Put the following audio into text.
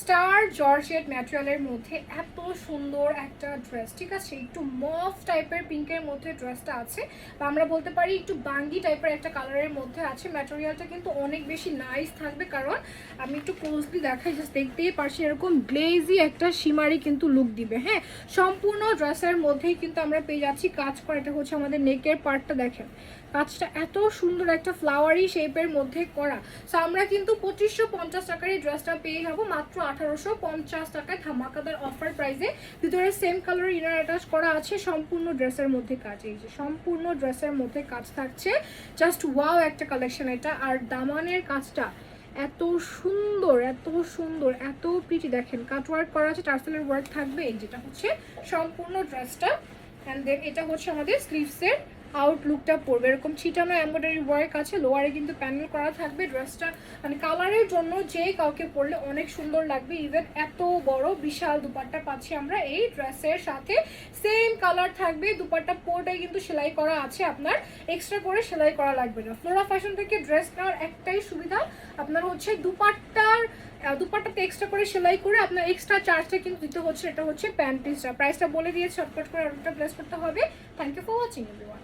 Star georgette ম্যাটেরিয়ালের মধ্যে এত সুন্দর একটা ড্রেস ঠিক আছে? একটু মফ টাইপের পিঙ্কের মধ্যে ড্রেসটা আছে, বা আমরা বলতে পারি একটু বাঙ্গি টাইপের একটা কালারের মধ্যে আছে। ম্যাটেরিয়ালটা কিন্তু অনেক বেশি নাইস থাকবে, কারণ আমি একটু ক্লোজলি দেখাই জাস্ট দেখতেই পারছি এরকম গ্লেজি একটা সীমারি কিন্তু লুক দিবে হ্যাঁ? সম্পূর্ণ ড্রেসের মধ্যেই কিন্তু আমরা পেয়ে যাচ্ছি কাজ করা। এটা হচ্ছে আমাদের নেকের পার্টটা দেখেন। কাজটা এত সুন্দর একটা ফ্লাওয়ারি শেপের মধ্যে করা। সো আমরা কিন্তু পঁচিশশো পঞ্চাশ টাকার এই ড্রেসটা পেয়ে যাব। মাত্র আঠারোশো পঞ্চাশ টাকায় ধামাকাদার অফার প্রাইসে ভিতরে সেম কালার ইনার অ্যাটাচ করা আছে, সম্পূর্ণ ড্রেসের মধ্যে কাজ। এই যে সম্পূর্ণ ড্রেসের মধ্যে কাজ থাকছে। জাস্ট ওয়াও একটা কালেকশন এটা। আর দামানের কাজটা এত সুন্দর এত সুন্দর, এত প্রিটি দেখেন। কাট ওয়ার্ক করা আছে টার্সেলের ওয়ার্ক থাকবে। যেটা হচ্ছে সম্পূর্ণ ড্রেসটা অ্যান্ড দেন এটা হচ্ছে আমাদের স্লিভসের আউটলুকটা পড়বে এরকম ছিটানো এমব্রয়ডারি ওয়ার্ক আছে লোয়ারে কিন্তু প্যানেল করা থাকবে ড্রেসটা মানে কালারের জন্য যে কাউকে পরলে অনেক সুন্দর লাগবে। ইভেন এত বড় বিশাল দুপাট্টা পাচ্ছি আমরা এই ড্রেসের সাথে। সেম কালার থাকবে, দুপাট্টা পোর্টাই কিন্তু সেলাই করা আছে আপনার। এক্সট্রা করে সেলাই করা লাগবে না। ফ্লোরা ফ্যাশন থেকে ড্রেস নেওয়ার একটাই সুবিধা আপনার হচ্ছে দুপাট্টার দুপাট্টাতে এক্সট্রা করে সেলাই করে আপনার এক্সট্রা চার্জটা কিন্তু দিতে হচ্ছে। এটা হচ্ছে প্যান্টিসটা প্রাইসটা বলে দিয়ে ছটপট করে অর্ডারটা প্লেস করতে হবে। Thank you for watching everyone